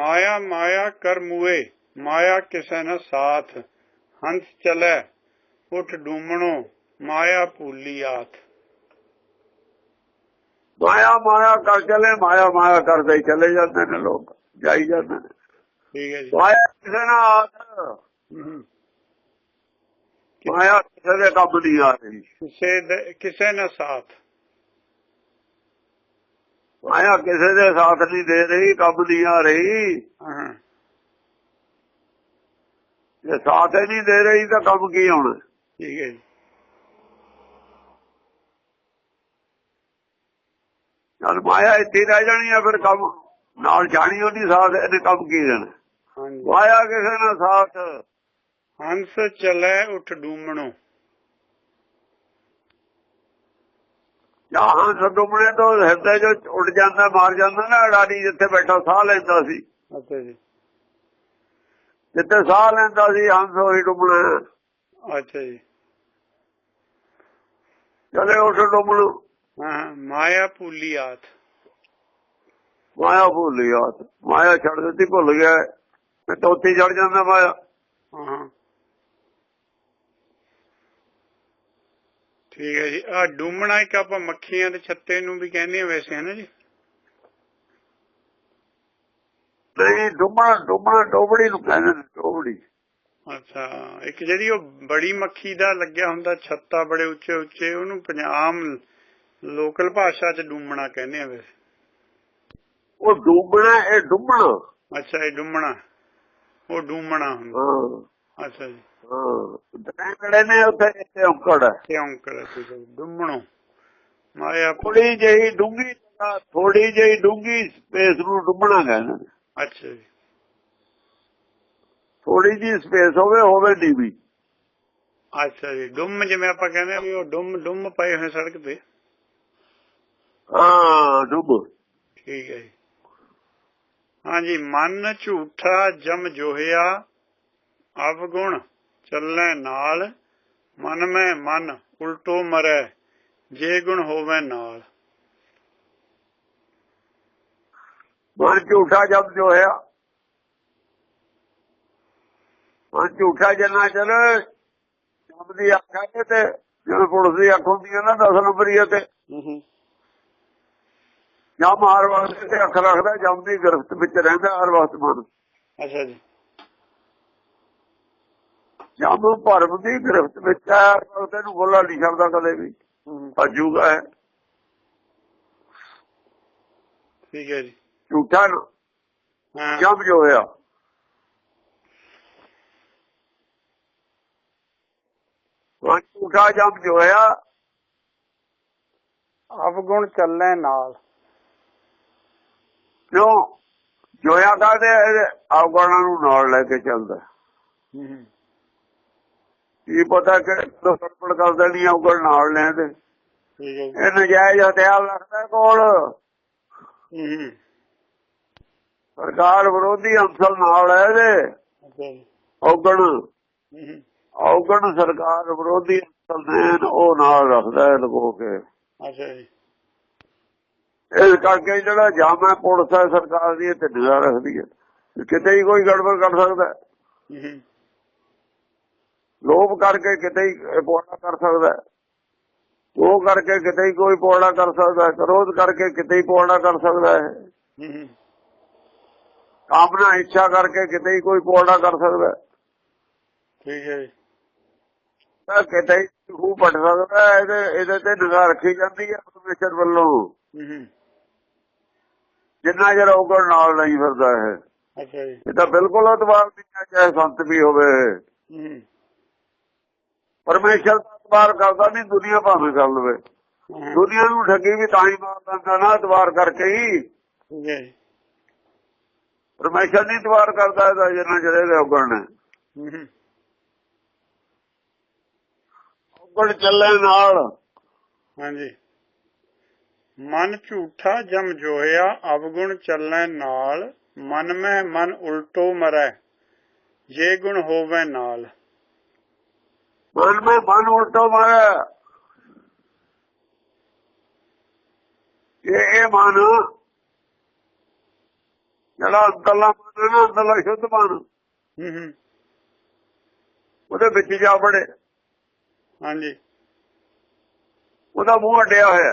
ਮਾਇਆ ਮਾਇਆ ਕਰ ਮੂਏ ਮਾਇਆ ਕਿਸੇ ਨਾ ਸਾਥ। ਹੰਸ ਚਲੇ ਉਠ ਡੂਮਣੋ ਮਾਇਆ ਭੂਲੀ ਆਥ। ਮਾਇਆ ਮਾਇਆ ਕਰ ਚਲੇ ਮਾਇਆ ਮਾਇਆ ਕਰਦੇ ਚਲੇ ਜਾਂਦੇ ਨੇ ਲੋਕ ਜਾਈ ਜਾਂਦੇ ਨੇ। ਠੀਕ ਹੈ ਜੀ। ਮਾਇਆ ਕਿਸੇ ਆਤ ਹਮ। ਮਾਇਆ ਕਿਸੇ ਦੇ ਕੰਮ ਨਹੀਂ ਆ ਰਹੀ। ਕਿਸੇ ਦੇ- ਕਿਸੇ ਨਾ ਸਾਥ। ਮਾਇਆ ਕਿਸੇ ਦੇ ਸਾਥ ਨਹੀਂ ਦੇ ਰਹੀ ਕੰਮ ਨਹੀਂ ਆ ਰਹੀ ਜੇ ਸਾਥ ਨਹੀਂ ਦੇ ਰਹੀ ਤਾਂ ਕੰਮ ਕੀ ਹੋਣਾ? ਠੀਕ ਹੈ ਜੀ। ਜਦ ਮਾਇਆ ਇੱਥੇ ਰਹਿ ਜਾਣੀ ਆ ਫਿਰ ਕੰਮ। ਨਾਲ ਜਾਣੀ ਉਹਦੀ ਸਾਥ ਇਹਨੇ ਕੰਮ ਕੀ ਦੇਣਾ ਹਾਂਜੀ। ਮਾਇਆ ਕਿਸੇ ਨਾਲ ਸਾਥ। ਹੰਸ ਚਲੇ ਉਠ ਡੂਮਣੋ। ਜਾਂ ਹੰਸ ਡੁੱਬਣੇ ਤੋਂ ਹਿਰਦੇ ਜੋ ਉੱਡ ਜਾਂਦਾ ਮਾਰ ਜਾਂਦਾ ਨਾ ਅਡਾਨੀ ਜਿੱਥੇ ਬੈਠਾ ਸਾਹ ਲੈਂਦਾ ਸੀ। ਅੱਛਾ ਜੀ। ਜਿੱਥੇ ਸਾਹ ਲੈਂਦਾ ਸੀ ਹੰਸ ਉਹੀ ਡੁੱਬਣਾ। ਅੱਛਾ ਜੀ। ਚਲੇ ਉਸ ਡੁੱਬਣ ਹਾਂ ਮਾਇਆ ਭੂਲੀ ਆਥ ਮਾਇਆ ਭੁੱਲ ਗਿਆ ਮਾਇਆ ਛੱਡ ਦਿੱਤੀ ਭੁੱਲ ਗਿਆ। ਤੇ ਤੋਤੀ ਚੜ ਜਾਂਦਾ ਮਾਇਆ। ਹਾਂ। ਠੀਕ ਹੈ ਜੀ। ਆ ਡੂਮਣਾ ਇੱਕ ਆਪਾਂ ਮੱਖੀਆਂ ਦੇ ਛੱਤੇ ਨੂੰ ਵੀ ਕਹਿੰਦੇ ਆ ਵੈਸੇ ਹੈ ਨਾ ਜੀ? ਨਹੀਂ ਡੁੱਬਣਾ ਡੁੱਬਣਾ ਡੋਬੜੀ ਨੂੰ ਕਹਿੰਦੇ ਨੇ ਡੋਬੜੀ। ਅੱਛਾ ਇੱਕ ਜਿਹੜੀ ਉਹ ਬੜੀ ਮੱਖੀ ਦਾ ਲੱਗਿਆ ਹੁੰਦਾ ਛੱਤਾ ਬੜੇ ਉੱਚੇ ਉੱਚੇ ਉਹਨੂੰ ਪੰਜਾਬ ਲੋਕਲ ਭਾਸ਼ਾ 'ਚ ਡੂਮਣਾ ਕਹਿੰਦੇ ਆ ਵੈਸੇ। ਉਹ ਡੁੱਬਣਾ ਇਹ ਡੁੱਬਣਾ ਅੱਛਾ ਇਹ ਡੂਮਣਾ ਉਹ ਡੂਮਣਾ ਹੁੰਦਾ। ਅੱਛਾ ਜੀ। ਹਾਂ। ਕਿਹੜੇ ਨੇ ਉੱਥੇ ਇੱਥੇ ਔਕੜ ਤੇ ਔਂਕੜ ਜੀ, ਡੂਮਣੋ ਮਾਇਆ ਥੋੜੀ ਜਿਹੀ ਡੂੰਗੀ ਥੋੜੀ ਜਿਹੀ ਡੂੰਗੀ ਸਪੇਸ ਨੂੰ ਡੁੱਬਣਾ ਕਹਿੰਦੇ ਨੇ। ਅੱਛਾ ਜੀ। ਥੋੜੀ ਜਿਹੀ ਸਪੇਸ ਹੋਵੇ ਹੋਵੇ ਡੀਵੀ। ਅੱਛਾ ਜੀ ਡੁੰਮ ਜਿਵੇਂ ਆਪਾਂ ਕਹਿੰਦੇ ਆ ਵੀ ਉਹ ਡੁੰਮ ਡੁੰਮ ਪਏ ਹੋਏ ਸੜਕ ਤੇ। ਹਾਂ ਡੁੱਬ ਠੀਕ ਹੈ ਜੀ। ਹਾਂਜੀ ਮਨ ਝੂਠਾ ਜਮ ਜੋਹਿਆ ਅਵਗੁਣ। ਚੱਲੇ ਨਾਲ ਮਨ ਮੈਂ ਮਨ ਉਲਟੋ ਮਰੈ ਜੇ ਗੁਣ ਹੋਵੇ ਨਾਲ। ਮਨ ਝੂਠਾ ਜਦ ਜੋ ਹੋਇਆ ਮਨ ਝੂਠਾ ਜਨਾ ਚਲ ਜਦ ਦੀ ਅੱਖਾਂ ਤੇ ਤੇ ਜਦੋਂ ਪੁਲਿਸ ਦੀ ਅੱਖ ਹੁੰਦੀ ਹੈ ਨਾ 10 ਨੰਬਰੀ ਤੇ ਜਾਂ ਮਾਰ ਵਾਸਤੇ ਤੇ ਅੱਖ ਰੱਖਦਾ ਜਮ ਦੀ ਗ੍ਰਿਫਤ ਵਿੱਚ ਰਹਿੰਦਾ ਹਰ ਵਕਤ ਮਨ। ਅੱਛਾ ਜੀ। ਜਮ ਭਰਮ ਦੀ ਗ੍ਰਿਫਤ ਵਿੱਚ ਹੈ ਵਕਤ ਇਹਨੂੰ ਬੋਲਾ ਨਹੀਂ ਸਕਦਾ ਕਦੇ ਵੀ। ਭੱਜੂਗਾ ਇਹ। ਠੀਕ ਹੈ ਜੀ। ਝੂਠਾ ਨਾ। ਹਾਂ। ਜਮ ਜੋ ਹੋਇਆ। ਉਹ ਝੂਠਾ ਜਮ ਜੋ ਹੋਇਆ ਅਵਗੁਣ ਚੱਲੇ ਨਾਲ। ਕਿਉਂ? ਜੋਇਆ ਕਰਦੇ ਆਉਗਾਣਾ ਨੂੰ ਨਾਲ ਲੈ ਕੇ ਚੱਲਦਾ। ਕੀ ਪਤਾ ਕਿ ਸੜਪੜ ਕਰਦਾ ਨਹੀਂ ਆਉਗਣ ਨਾਲ ਲੈਂਦੇ ਠੀਕ ਹੈ ਜੀ। ਇਹ ਨਜਾਇਜ਼ ਹਥਿਆਰ ਰੱਖਦਾ ਕੋਲ। ਸਰਕਾਰ ਵਿਰੋਧੀ ਅੰਸਲ ਨਾਲ ਹੈ ਇਹਦੇ। ਔਗਣ। ਔਗਣ ਸਰਕਾਰ ਵਿਰੋਧੀ ਅੰਸਲ ਨੇ ਉਹ ਨਾਲ ਰੱਖਦਾ ਹੈ ਲਗੋ ਕੇ। ਅੱਛਾ ਜੀ। ਇਸ ਕਰਕੇ ਜਿਹੜਾ ਜਾਮ ਪੁਲਿਸ ਹੈ ਸਰਕਾਰ ਦੀ ਤੇ ਨਿਗਾਹ ਰੱਖਦੀ ਹੈ। ਕਿਤੇ ਹੀ ਕੋਈ ਗੜਬੜ ਕਰ ਸਕਦਾ। ਹੈ। ਲੋਭ ਕਰਕੇ ਕਿਤੇ ਹੀ ਪੋੜਾ ਕਰ ਸਕਦਾ। ਉਹ ਕਰਕੇ ਕਿਤੇ ਹੀ ਕੋਈ ਪੋੜਾ ਕਰ ਸਕਦਾ ਹੈ। ਕ੍ਰੋਧ ਕਰਕੇ ਕਿਤੇ ਹੀ ਪੋੜਾ ਕਰ ਸਕਦਾ ਹੈ। ਕਾਮਨਾ ਇੱਛਾ ਕਰਕੇ ਕਿਤੇ ਹੀ ਕੋਈ ਪੋੜਾ ਕਰ ਸਕਦਾ। ਠੀਕ ਹੈ ਜੀ। ਤਾਂ ਕਿਤੇ ਹੀ ਖੂਹ ਪਟ ਸਕਦਾ ਹੈ। ਇਹਦੇ ਇਹਦੇ ਤੇ ਨਿਗਾਹ ਰੱਖੀ ਜਾਂਦੀ ਹੈ ਪਰਮੇਸ਼ਰ ਵੱਲੋਂ। ਜਿੰਨਾ ਜਰ ਔਗਣ ਨਾਲ ਨਹੀਂ ਫਿਰਦਾ ਹੈ ਅੱਛਾ ਜੀ। ਇਹ ਤਾਂ ਬਿਲਕੁਲ ਅਤਵਾਰ ਨਹੀਂ ਚਾਹੇ ਸੰਤ ਵੀ ਹੋਵੇ। ਹੂੰ। ਪਰਮੇਸ਼ਰ ਦਾ ਅਤਵਾਰ ਕਰਦਾ ਨਹੀਂ ਦੁਨੀਆ ਭਾਵੇਂ ਕਰ ਲਵੇ। ਦੁਨੀਆ ਨੂੰ ਠੱਗੀ ਵੀ ਤਾਂ ਹੀ ਮਾਰ ਦਿੰਦਾ ਨਾ ਅਤਵਾਰ ਕਰਕੇ ਹੀ। ਪਰਮੇਸ਼ਰ ਨਹੀਂ ਅਤਵਾਰ ਕਰਦਾ ਇਹਦਾ ਜਿੰਨਾ ਜਿਹੜੇ ਦੇ ਔਗਣ ਨੇ। ਹੂੰ। ਔਗਣ ਚੱਲੇ ਨਾਲ। ਹਾਂਜੀ। ਮਨ ਝੂਠਾ ਜਮ ਜੋਇਆ ਅਵਗੁਣ ਚੱਲੈ ਨਾਲ। ਮਨ ਮੈਂ ਮਨ ਉਲਟੋ ਮਰੈ। ਜੇ ਗੁਣ ਹੋਵੇ ਨਾਲ। ਮਨ ਮੈਂ ਮਨ ਉਲਟੋ ਮਾਰਿਆ। ਇਹ ਇਹ ਮਨ ਜਿਹੜਾ ਅੰਦਰਲਾ ਮਨ ਨਾ ਅੰਦਰਲਾ ਸ਼ੁੱਧ ਮਨ। ਹੂੰ ਹੂੰ। ਉਹਦੇ ਵਿੱਚ ਜਾ ਬੜੇ ਹਾਂਜੀ। ਉਹਦਾ ਮੂੰਹ ਅਡਿਆ ਹੋਇਆ।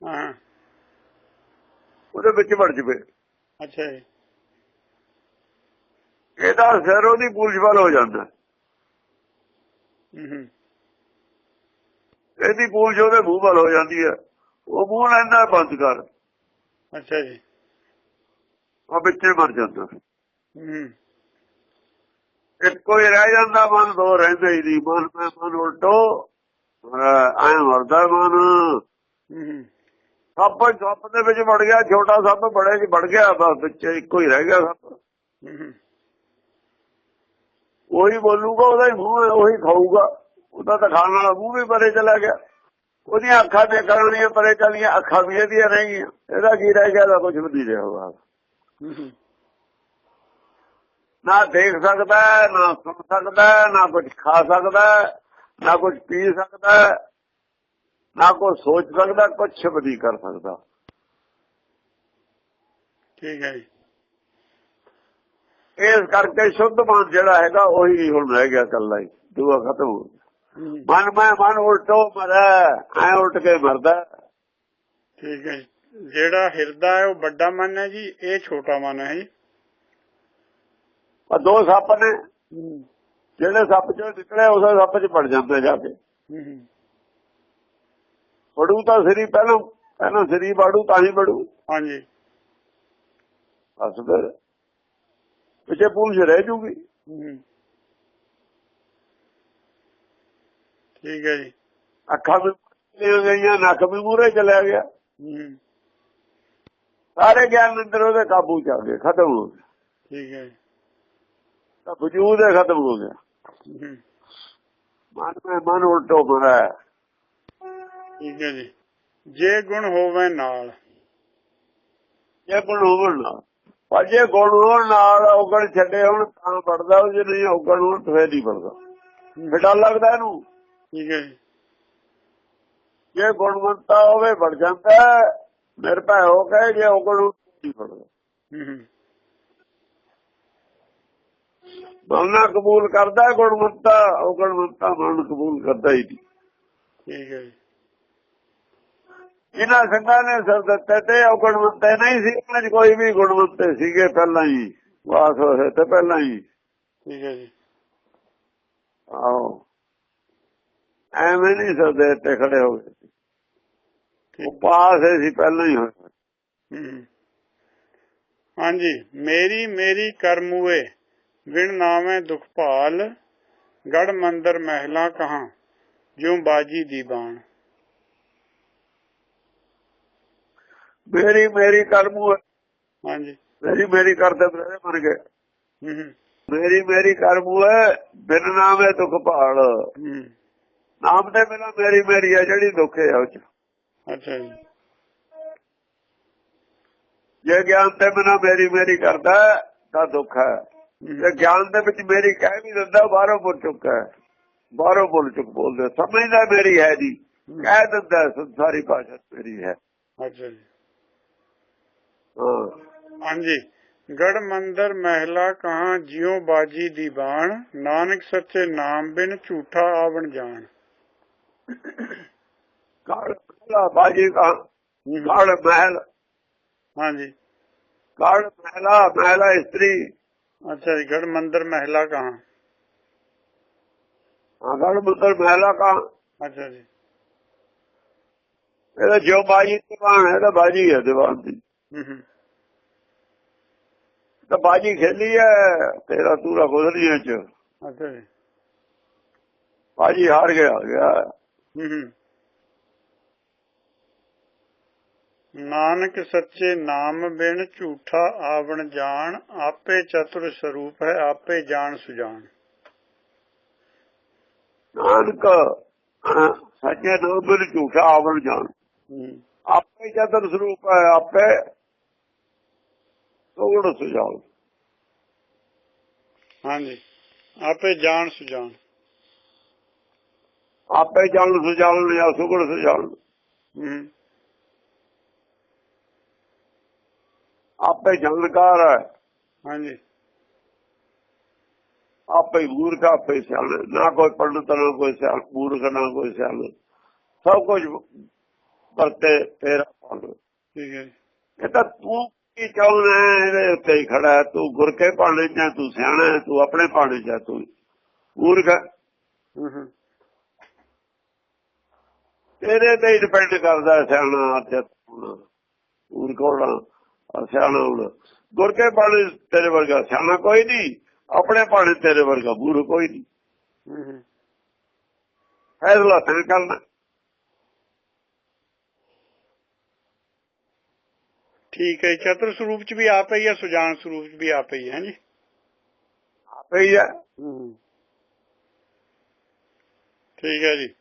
ਹਾਂ ਉਹਦੇ ਵਿੱਚ ਵੜ ਜਵੇ। ਅੱਛਾ ਜੀ। ਇਹਦਾ ਸਿਰ ਉਹਦੀ ਪੂਛ ਵੱਲ ਹੋ ਜਾਂਦਾ। ਇਹਦੀ ਪੂਛ ਉਹਦੇ ਮੂੰਹ ਵੱਲ ਹੋ ਜਾਂਦੀ ਹੈ। ਉਹ ਮੂੰਹ ਲੈਂਦਾ ਬੰਦ ਕਰ। ਅੱਛਾ ਜੀ। ਉਹ ਵਿੱਚੇ ਮਰ ਜਾਂਦਾ। ਹੂੰ। ਇੱਕੋ ਹੀ ਰਹਿ ਜਾਂਦਾ ਮਨ ਦੋ ਰਹਿੰਦੇ ਹੀ ਨਹੀਂ। ਮਨ ਮੈਂ ਮਨ ਉਲਟੋ ਐ ਮਰਦਾ ਮਨ। ਸੱਪ ਸੱਪ ਦੇ ਵਿੱਚ ਵੜ ਗਿਆ ਛੋਟਾ ਸੱਪ ਬੜੇ ਚ ਵੜ ਗਿਆ ਬਸ ਵਿੱਚ ਇੱਕੋ ਹੀ ਰਹਿ ਗਿਆ ਸੱਪ। ਉਹੀ ਬੋਲੂਗਾ ਉਹਦਾ ਹੀ ਮੂੰਹ ਉਹੀ ਖਾਊਗਾ। ਉਹਦਾ ਤਾਂ ਖਾਣ ਵਾਲਾ ਮੂੰਹ ਵੀ ਪਰੇ ਚਲਾ ਗਿਆ। ਉਹਦੀਆਂ ਅੱਖਾਂ ਦੇ ਕਰਨੀਆਂ ਪਰੇ ਚਲੀਆਂ ਅੱਖਾਂ ਵੀ ਇਹਦੀਆਂ ਰਹਿ ਗਈਆਂ ਇਹਦਾ ਕੀ ਰਹਿ ਗਿਆ ਦਾ ਕੁਝ ਵੀ ਨਹੀਂ ਰਿਹਾ ਹੋਗਾ ਨਾ ਦੇਖ ਸਕਦਾ ਨਾ ਸੁਣ ਸਕਦਾ ਨਾ ਕੁਝ ਖਾ ਸਕਦਾ ਨਾ ਕੁਝ ਪੀ ਸਕਦਾ ਨਾ ਕੁਝ ਸੋਚ ਸਕਦਾ ਕੁਝ ਵੀ ਨਹੀਂ ਕਰ ਸਕਦਾ। ਠੀਕ ਹੈ ਜੀ। ਇਸ ਕਰਕੇ ਸ਼ੁੱਧ ਮਨ ਜਿਹੜਾ ਹੈਗਾ ਉਹੀ ਹੁਣ ਰਹਿ ਗਿਆ ਕੱਲਾ ਹੀ ਦੂਆ ਖਤਮ ਹੋ ਗਿਆ। ਮਨ ਮੈਂ ਮਨ ਉਲਟੋ ਮਰੈ ਐ ਉਲਟ ਕੇ ਮਰਦਾ। ਠੀਕ ਹੈ ਜਿਹੜਾ ਹਿਰਦਾ ਹੈ ਉਹ ਵੱਡਾ ਮਨ ਹੈ ਜੀ ਇਹ ਛੋਟਾ ਮਨ ਹੈ ਜੀ। ਆ ਦੋ ਸੱਪ ਨੇ। ਜਿਹੜੇ ਸੱਪ ਚੋਂ ਨਿਕਲੇ ਉਸੇ ਸੱਪ 'ਚ ਪੜ ਜਾਂਦੇ ਜਾ ਕੇ। ਵੜੂ ਤਾਂ ਸਰੀ ਪਹਿਲਾਂ ਪਹਿਲਾਂ ਸਰੀ ਵੜੂ ਤਾਂ ਹੀ ਵੜੂ ਹਾਂਜੀ। ਬਸ ਪਿੱਛੇ ਪੁਲਿਸ ਰਹਿ ਜੂਗੀ। ਹੂੰ। ਠੀਕ ਹੈ ਜੀ। ਅੱਖਾਂ ਵੀ ਮੁੱਕੀਆਂ ਗਈਆਂ ਨੱਕ ਵੀ ਮੂਰੇ ਚਲਿਆ ਗਿਆ। ਹੂੰ। ਸਾਰੇ ਗਿਆਨ ਅੰਦਰ ਉਹਦੇ ਕਾਬੂ ਚ ਆ ਗਏ ਖਤਮ ਹੋ ਗਿਆ ਠੀਕ ਹੈ ਤਾਂ ਵਜੂਦ ਹੀ ਖਤਮ ਹੋ ਗਿਆ। ਹੂੰ। ਮਨ ਮੈਂ ਮਨ ਉਲਟੋ ਮਰਾ ਠੀਕ ਹੈ ਜੀ। ਜੇ ਗੁਣ ਹੋਵੇ ਨਾਲ। ਜੇ ਗੁਣ ਹੋਣ ਨਾ ਪਰ ਜੇ ਗੁਣ ਹੋਣ ਨਾਲ ਔਗਣ ਛੱਡੇ ਹੁਣ ਤਾਂ ਪੜਦਾ ਉਹ ਜੇ ਨਹੀਂ ਔਗਣ ਹੋਣ ਫੇਰ ਨਹੀਂ ਪੜਦਾ ਡਰ ਲੱਗਦਾ ਇਹਨੂੰ। ਠੀਕ ਹੈ ਜੀ। ਗੁਣਵੰਤਾ ਹੋਵੇ ਵੜ ਜਾਂਦਾ ਨਿਰਭੈ ਹੋ ਕੇ ਜੇ ਔਗਣ ਹੋਣ ਨਹੀਂ ਪੜਦਾ ਮਨ ਕਬੂਲ ਕਰਦਾ ਗੁਣਵੰਤਾ ਔਗਣਵੰਤਾ ਮਨ ਕਬੂਲ ਕਰਦਾ ਹੀ ਨਹੀਂ। ਠੀਕ ਹੈ ਇਹਨਾਂ ਸੰਗਾਂ ਨੇ ਸਰ ਦਿੱਤੇ ਤੇ ਔਗਣਵੰਤੇ ਨਹੀਂ ਸੀ। ਉਹਨਾਂ 'ਚ ਕੋਈ ਵੀ ਗੁਣਵੰਤੇ ਸੀਗੇ ਪਹਿਲਾਂ ਹੀ। ਵਾਸ ਹੋਏ ਤੇ ਪਹਿਲਾਂ ਹੀ। ਠੀਕ ਹੈ ਜੀ। ਆਓ। ਐਵੇਂ ਨਹੀਂ ਤੇ ਖੜੇ ਹੋ ਗਏ। ਉਹ ਪਾਸ ਸੀ ਪਹਿਲਾਂ ਹੀ ਹੋਏ। ਹਾਂਜੀ। ਮੇਰੀ ਮੇਰੀ ਕਰਮੂਏ ਵਿਣ ਨਾਵੇਂ ਦੁਖ ਭਾਲ ਗੜ ਮੰਦਰ ਮਹਿਲਾ ਕਹਾ ਜਿਉ ਬਾਜੀ ਦੀ ਬਾਣ। ਮੇਰੀ ਮੇਰੀ ਕਰਮੂ ਹਾਂਜੀ। ਮੇਰੀ ਮੇਰੀ ਕਰਦੇ ਬਰੇ ਮਰ ਗਏ ਮੇਰੀ ਮੇਰੀ ਕਰਮੂ ਹੈ ਬਿਨ ਨਾਮੇ ਦੁਖ ਭਾਲ। ਹੂੰ। ਨਾਮ ਤੇ ਬਿਨਾ ਮੇਰੀ ਮੇਰੀ ਹੈ ਜਿਹੜੀ ਦੁੱਖ ਹੈ ਉਹ ਚ। ਅੱਛਾ ਜੀ। ਜੇ ਗਿਆਨ ਤੇ ਬਿਨਾ ਮੇਰੀ ਮੇਰੀ ਕਰਦਾ ਤਾਂ ਦੁੱਖ ਹੈ। ਜੇ ਗਿਆਨ ਦੇ ਵਿੱਚ ਮੇਰੀ ਕਹਿ ਵੀ ਦਿੰਦਾ ਬਾਹਰੋਂ ਬੋਲ ਚੁੱਕਾ ਹੈ। ਬਾਹਰੋਂ ਬੋਲ ਚੁੱਕ ਬੋਲਦੇ ਸਮਝਦਾ ਮੇਰੀ ਹੈ ਜੀ ਕਹਿ ਦਿੰਦਾ ਸੰਸਾਰੀ ਭਾਸ਼ਾ ਮੇਰੀ ਹੈ। ਅੱਛਾ ਜੀ। ਹਾਂਜੀ। ਗੜ ਮੰਦਰ ਮਹਿਲਾ ਕਹਾ ਜਿਉ ਬਾਜੀ ਦੀ ਬਾਣ ਨਾਨਕ ਸੱਚੇ ਨਾਮ ਬਿਨ ਝੂਠਾ ਆਵਣ ਜਾਣ। ਮਹਿਲਾ ਬਾਜੀ ਕਾ ਹੂੰ, ਹੂੰ, ਕਾਲ ਮਹਿਲ। ਹਾਂਜੀ। ਕਾਲ ਮਹਿਲਾ ਮਹਿਲਾ ਇਸਤਰੀ। ਅੱਛਾ ਜੀ ਗੜ ਮੰਦਰ ਮਹਿਲਾ ਕਹਾ? ਹਾਂ ਕਾਲ ਮੁੱਤਰ ਮਹਿਲਾ ਕਾ ਅੱਛਾ ਜੀ। ਇਹਦਾ ਜੋ ਬਾਜੀ ਦੀਵਾਨ ਹੈ ਤਾਂ ਬਾਜੀ ਹੈ ਦੀਵਾਨ ਦੀ। ਤਾਂ ਬਾਜੀ ਖੇਲੀ ਹੈ ਤੇਰਾ ਤੂਰਾ ਗੁਜ਼ਰੀਆਂ ਚ ਅੱਛਾ ਜੀ। ਬਾਜੀ ਹਾਰ ਗਿਆ ਗਿਆ। ਨਾਨਕ ਸੱਚੇ ਨਾਮ ਬਿਨ ਝੂਠਾ ਆਵਣ ਜਾਣ ਆਪੇ ਚਤੁਰ ਸਰੂਪ ਹੈ ਆਪੇ ਜਾਣ ਸੁਜਾਨ ਨਾਨਕ ਸੱਚੇ ਨਾਮ ਬਿਨ ਝੂਠਾ ਆਵਣ ਜਾਣ। ਆਪੇ ਜਦਰ ਸਰੂਪ ਹੈ ਆਪੇ ਤੋੜ ਸੁਝਾਉ ਹਾਂਜੀ। ਆਪੇ ਜਾਣ ਸੁਜਾਨ ਆਪੇ ਜਾਣ ਸੁਝਾਉਣ ਜਾਂ ਸੁਗੜ ਸੁਝਾਉਣ ਹੂੰ। ਆਪੇ ਜਾਣਕਾਰ ਹੈ। ਹਾਂਜੀ। ਆਪੇ ਮੂਰਖ ਆਪੇ ਸਿਆਣਾ। ਨਾ ਕੋਈ ਪੰਡਤ ਨਾ ਕੋਈ ਸਿਆਣ ਮੂਰਖ ਨਾ ਕੋਈ ਸਿਆਣਾ। ਸਭ ਕੁਝ ਵਰਤੇ ਤੇਰਾ। ਠੀਕ ਹੈ ਇਹ ਤਾਂ ਤੂੰ ਕੀ ਚਾਹੁੰਦਾ ਇਹਦੇ ਉੱਤੇ ਹੀ ਖੜਾ। ਤੂੰ ਗੁਰ ਕੇ ਭਾਣੇ ਚ ਤੂੰ ਸਿਆਣਾ ਤੂੰ ਆਪਣੇ ਭਾਣੇ ਚ ਤੂੰ ਮੂਰਖ ਹੂੰ। ਤੇਰੇ ਤੇ ਡਿਪੈਂਡ ਕਰਦਾ ਸਿਆਣਾ ਤੇ ਮੂਰਖ ਹੋਣਾ ਸਿਆਣਾ ਹੋਣਾ। ਗੁਰ ਕੇ ਭਾਣੇ ਤੇਰੇ ਵਰਗਾ ਸਿਆਣਾ ਕੋਈ ਨਹੀਂ। ਆਪਣੇ ਭਾਣੇ ਤੇਰੇ ਵਰਗਾ ਮੂਰਖ ਕੋਈ ਨਹੀਂ। ਫੈਸਲਾ ਤੈਂ ਕਰਨਾ। ਠੀਕ ਹੈ ਚਤੁਰ ਸਰੂਪ ਚ ਵੀ ਆਪ ਹੀ ਹੈ ਸੁਜਾਨ ਸਰੂਪ ਚ ਵੀ ਆਪ ਹੀ ਹੈ ਜੀ? ਆਪੇ ਹੀ। ਹੈ। ਠੀਕ ਹੈ ਜੀ।